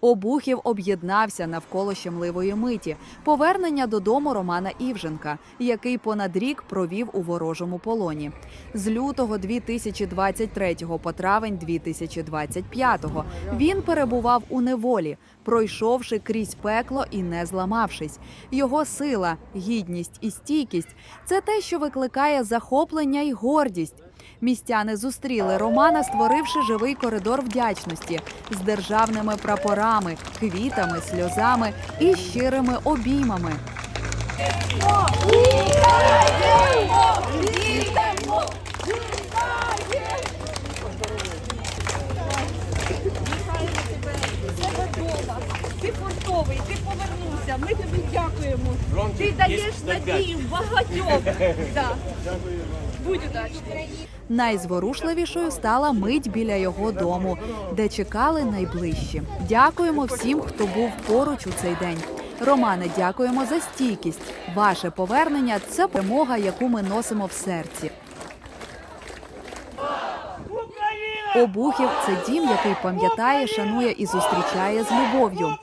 Обухів об'єднався навколо щемливої миті повернення додому Романа Івженка, який понад рік провів у ворожому полоні. З лютого 2023 по травень 2025 він перебував у неволі, пройшовши крізь пекло і не зламавшись. Його сила, гідність і стійкість це те, що викликає захоплення й гордість. Містяни зустріли Романа, створивши живий коридор вдячності з державними прапорами, квітами, сльозами і щирими обіймами. Ти фортовий, ти повернувся. Ми тобі дякуємо. Ти даєш надію багатьом. Да. Будь удачний. Найзворушливішою стала мить біля його дому, де чекали найближчі. Дякуємо всім, хто був поруч у цей день. Романе, дякуємо за стійкість. Ваше повернення це перемога, яку ми носимо в серці. Обухів це дім, який пам'ятає, шанує і зустрічає з любов'ю.